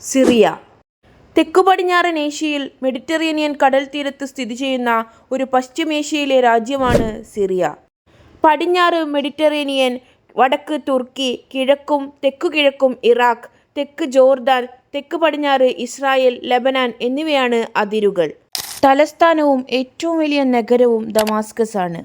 Syria. തെക്കുപടിഞ്ഞാറൻ ഏഷ്യയിൽ Mediterranean കടൽ തീരത്ത് സ്ഥിതി ചെയ്യുന്ന ഒരു പശ്ചിമേഷ്യയിലെ രാജ്യമാണ് സിറിയ. പടിഞ്ഞാറ് മെഡിറ്ററേനിയൻ വടക്ക് തുർക്കി കിഴക്കും തെക്കു കിഴക്കും ഇറാഖ് തെക്ക് ജോർദാൻ തെക്ക് പടിഞ്ഞാറ് ഇസ്രായേൽ ലബനാൻ എന്നിവയാണ് അതിരുകൾ. തലസ്ഥാനവും ഏറ്റവും വലിയ നഗരവും ദമാസ്കസ് ആണ്.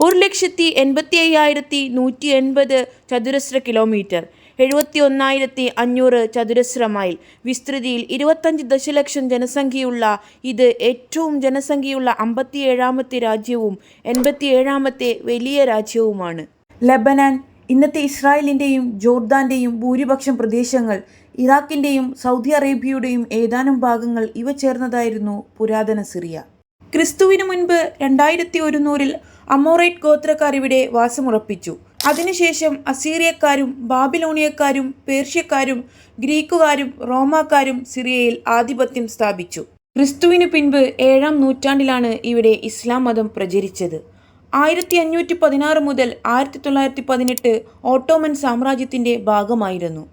ഒരു ലക്ഷത്തി എൺപത്തി അയ്യായിരത്തി നൂറ്റി എൺപത് ചതുരശ്ര കിലോമീറ്റർ. എഴുപത്തി ഒന്നായിരത്തി അഞ്ഞൂറ് ചതുരശ്ര മൈൽ. വിസ്തൃതിയിൽ ഇരുപത്തഞ്ച് ദശലക്ഷം ജനസംഖ്യയുള്ള ഇത് ഏറ്റവും ജനസംഖ്യയുള്ള അമ്പത്തിയേഴാമത്തെ രാജ്യവും എൺപത്തിയേഴാമത്തെ വലിയ രാജ്യവുമാണ്. ലബനാൻ ഇന്നത്തെ ഇസ്രായേലിന്റെയും ജോർദാന്റെയും ഭൂരിപക്ഷം പ്രദേശങ്ങൾ ഇറാഖിന്റെയും സൗദി അറേബ്യയുടെയും ഏതാനും ഭാഗങ്ങൾ ഇവ ചേർന്നതായിരുന്നു പുരാതന സിറിയ. ക്രിസ്തുവിനു മുൻപ് രണ്ടായിരത്തി ഒരുന്നൂറിൽ അമോറൈറ്റ് ഗോത്രക്കാർ ഇവിടെ വാസമുറപ്പിച്ചു. അതിനുശേഷം അസീറിയക്കാരും ബാബിലോണിയക്കാരും പേർഷ്യക്കാരും ഗ്രീക്കുകാരും റോമാക്കാരും സിറിയയിൽ ആധിപത്യം സ്ഥാപിച്ചു. ക്രിസ്തുവിന് പിൻപ് ഏഴാം നൂറ്റാണ്ടിലാണ് ഇവിടെ ഇസ്ലാം മതം പ്രചരിച്ചത്. ആയിരത്തി അഞ്ഞൂറ്റി പതിനാറ് മുതൽ ആയിരത്തി തൊള്ളായിരത്തി പതിനെട്ട് ഓട്ടോമൻ സാമ്രാജ്യത്തിന്റെ ഭാഗമായിരുന്നു.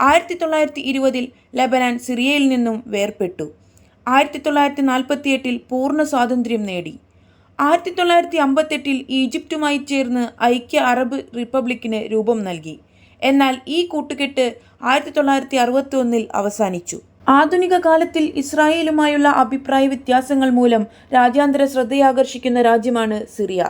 ആയിരത്തി തൊള്ളായിരത്തി ഇരുപതിൽ ലബനാൻ സിറിയയിൽ നിന്നും വേർപെട്ടു ആയിരത്തി തൊള്ളായിരത്തി നാൽപ്പത്തിയെട്ടിൽ പൂർണ സ്വാതന്ത്ര്യം നേടി. ആയിരത്തി തൊള്ളായിരത്തി അമ്പത്തെട്ടിൽ ഈജിപ്തുമായി ചേർന്ന് ഐക്യ അറബ് റിപ്പബ്ലിക്കിന് രൂപം നൽകി. എന്നാൽ ഈ കൂട്ടുകെട്ട് ആയിരത്തി തൊള്ളായിരത്തി അറുപത്തി ഒന്നിൽ അവസാനിച്ചു. ആധുനിക കാലത്തിൽ ഇസ്രായേലുമായുള്ള അഭിപ്രായ വ്യത്യാസങ്ങൾ മൂലം രാജ്യാന്തര ശ്രദ്ധയാകർഷിക്കുന്ന രാജ്യമാണ് സിറിയ.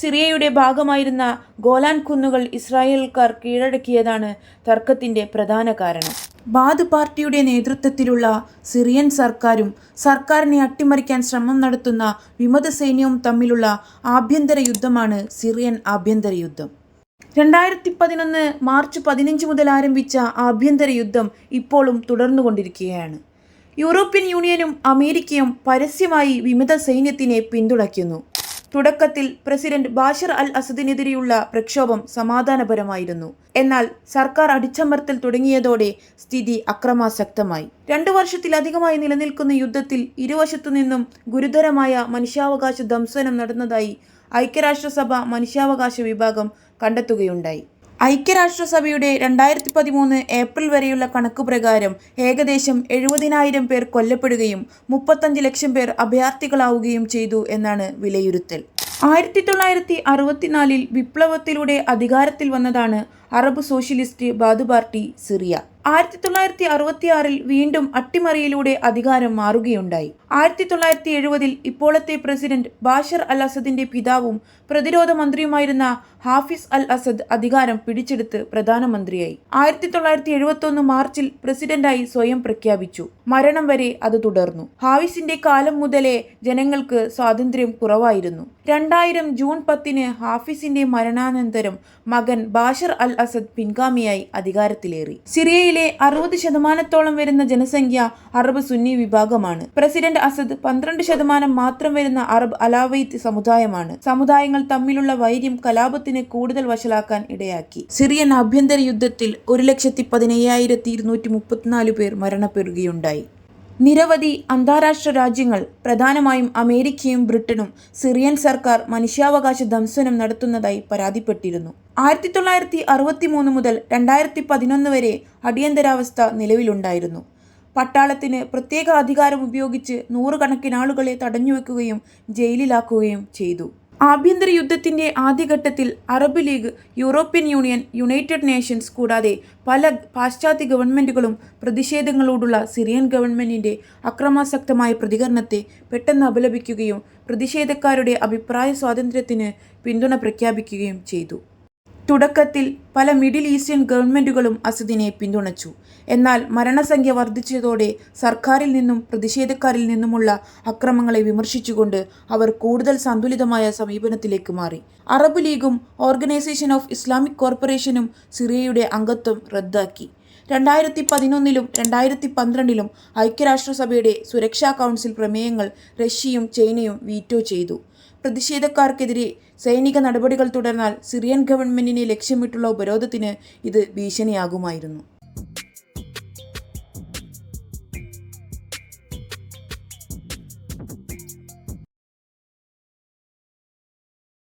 സിറിയയുടെ ഭാഗമായിരുന്ന ഗോലാൻ കുന്നുകൾ ഇസ്രായേൽക്കാർ കീഴടക്കിയതാണ് തർക്കത്തിന്റെ പ്രധാന കാരണം. ബാദ് പാർട്ടിയുടെ നേതൃത്വത്തിലുള്ള സിറിയൻ സർക്കാരും സർക്കാരിനെ അട്ടിമറിക്കാൻ ശ്രമം നടത്തുന്ന വിമത സൈന്യവും തമ്മിലുള്ള ആഭ്യന്തര യുദ്ധമാണ് സിറിയൻ ആഭ്യന്തര യുദ്ധം. രണ്ടായിരത്തി പതിനൊന്ന് മാർച്ച് പതിനഞ്ച് മുതൽ ആരംഭിച്ച ആഭ്യന്തര യുദ്ധം ഇപ്പോഴും തുടർന്നുകൊണ്ടിരിക്കുകയാണ്. യൂറോപ്യൻ യൂണിയനും അമേരിക്കയും പരസ്യമായി വിമത സൈന്യത്തിനെ പിന്തുണയ്ക്കുന്നു. തുടക്കത്തിൽ പ്രസിഡന്റ് ബാഷർ അൽ അസദിനെതിരെയുള്ള പ്രക്ഷോഭം സമാധാനപരമായിരുന്നു. എന്നാൽ സർക്കാർ അടിച്ചമർത്തൽ തുടങ്ങിയതോടെ സ്ഥിതി അക്രമാസക്തമായി. രണ്ടു വർഷത്തിലധികമായി നിലനിൽക്കുന്ന യുദ്ധത്തിൽ ഇരുവശത്തു നിന്നും ഗുരുതരമായ മനുഷ്യാവകാശ ധംസനം നടന്നതായി ഐക്യരാഷ്ട്രസഭ മനുഷ്യാവകാശ വിഭാഗം കണ്ടെത്തുകയുണ്ടായി. ഐക്യരാഷ്ട്രസഭയുടെ രണ്ടായിരത്തി പതിമൂന്ന് ഏപ്രിൽ വരെയുള്ള കണക്ക് പ്രകാരം ഏകദേശം എഴുപതിനായിരം പേർ കൊല്ലപ്പെടുകയും മുപ്പത്തഞ്ച് ലക്ഷം പേർ അഭയാർത്ഥികളാവുകയും ചെയ്തു എന്നാണ് വിലയിരുത്തൽ. ആയിരത്തി തൊള്ളായിരത്തി അറുപത്തിനാലിൽ വിപ്ലവത്തിലൂടെ അധികാരത്തിൽ വന്നതാണ് Arab socialist Baath party Syria. ആയിരത്തി തൊള്ളായിരത്തി അറുപത്തിയാറിൽ വീണ്ടും അട്ടിമറിയിലൂടെ അധികാരം മാറുകയുണ്ടായി. ആയിരത്തി തൊള്ളായിരത്തി എഴുപതിൽ ഇപ്പോഴത്തെ പ്രസിഡന്റ് ബാഷർ അൽ അസദിന്റെ പിതാവും പ്രതിരോധ മന്ത്രിയുമായിരുന്ന ഹാഫിസ് അൽ അസദ് അധികാരം പിടിച്ചെടുത്ത് പ്രധാനമന്ത്രിയായി. ആയിരത്തി തൊള്ളായിരത്തി എഴുപത്തൊന്ന് മാർച്ചിൽ പ്രസിഡന്റായി സ്വയം പ്രഖ്യാപിച്ചു. മരണം വരെ അത് തുടർന്നു. ഹാഫിസിന്റെ കാലം മുതലേ ജനങ്ങൾക്ക് സ്വാതന്ത്ര്യം കുറവായിരുന്നു. രണ്ടായിരം ജൂൺ പത്തിന് ഹാഫിസിന്റെ മരണാനന്തരം മകൻ ബാഷർ അൽ അസദ് പിൻഗാമിയായി അധികാരത്തിലേറി. സിറിയയിലെ അറുപത് ശതമാനത്തോളം വരുന്ന ജനസംഖ്യ അറബ് സുന്നി വിഭാഗമാണ്. പ്രസിഡന്റ് അസദ് പന്ത്രണ്ട് ശതമാനം മാത്രം വരുന്ന അറബ് അലാവൈത്ത് സമുദായമാണ്. സമുദായങ്ങൾ തമ്മിലുള്ള വൈര്യം കലാപത്തിന് കൂടുതൽ വഷളാക്കാൻ ഇടയാക്കി. സിറിയൻ ആഭ്യന്തര യുദ്ധത്തിൽ ഒരു ലക്ഷത്തി പതിനയ്യായിരത്തി ഇരുന്നൂറ്റി മുപ്പത്തിനാല് പേർ മരണപ്പെടുകയുണ്ടായി. നിരവധി അന്താരാഷ്ട്ര രാജ്യങ്ങൾ പ്രധാനമായും അമേരിക്കയും ബ്രിട്ടനും സിറിയൻ സർക്കാർ മനുഷ്യാവകാശ ദംസനം നടത്തുന്നതായി പരാതിപ്പെട്ടിരുന്നു. ആയിരത്തി തൊള്ളായിരത്തി അറുപത്തി മൂന്ന് മുതൽ രണ്ടായിരത്തി പതിനൊന്ന് വരെ അടിയന്തരാവസ്ഥ നിലവിലുണ്ടായിരുന്നു. പട്ടാളത്തിന് പ്രത്യേക അധികാരം ഉപയോഗിച്ച് നൂറുകണക്കിനാളുകളെ തടഞ്ഞുവെക്കുകയും ജയിലിലാക്കുകയും ചെയ്തു. ആഭ്യന്തര യുദ്ധത്തിന്റെ ആദ്യഘട്ടത്തിൽ Arab League European Union United Nations കൂടാതെ പല പാശ്ചാത്യ ഗവൺമെന്റുകളും പ്രതിഷേധങ്ങളോടുള്ള സിറിയൻ ഗവൺമെന്റിന്റെ അക്രമാസക്തമായ പ്രതികരണത്തെ പെട്ടെന്ന് അപലപിക്കുകയും പ്രതിഷേധക്കാരുടെ അഭിപ്രായ സ്വാതന്ത്ര്യത്തിന് പിന്തുണ പ്രഖ്യാപിക്കുകയും ചെയ്തു. തുടക്കത്തിൽ പല മിഡിൽ ഈസ്റ്റേൺ ഗവൺമെന്റുകളും അസദിനെ പിന്തുണച്ചു. എന്നാൽ മരണസംഖ്യ വർദ്ധിച്ചതോടെ സർക്കാരിൽ നിന്നും പ്രതിഷേധക്കാരിൽ നിന്നുമുള്ള അക്രമങ്ങളെ വിമർശിച്ചുകൊണ്ട് അവർ കൂടുതൽ സന്തുലിതമായ സമീപനത്തിലേക്ക് മാറി. അറബ് ലീഗും ഓർഗനൈസേഷൻ ഓഫ് ഇസ്ലാമിക് കോർപ്പറേഷനും സിറിയയുടെ അംഗത്വം റദ്ദാക്കി. രണ്ടായിരത്തി പതിനൊന്നിലും രണ്ടായിരത്തി പന്ത്രണ്ടിലും ഐക്യരാഷ്ട്രസഭയുടെ സുരക്ഷാ കൗൺസിൽ പ്രമേയങ്ങൾ റഷ്യയും ചൈനയും വീറ്റോ ചെയ്തു. പ്രതിഷേധക്കാർക്കെതിരെ സൈനിക നടപടികൾ തുടർന്നാൽ സിറിയൻ ഗവൺമെന്റിനെ ലക്ഷ്യമിട്ടുള്ള ഉപരോധത്തിന് ഇത് ഭീഷണിയാകുമായിരുന്നു.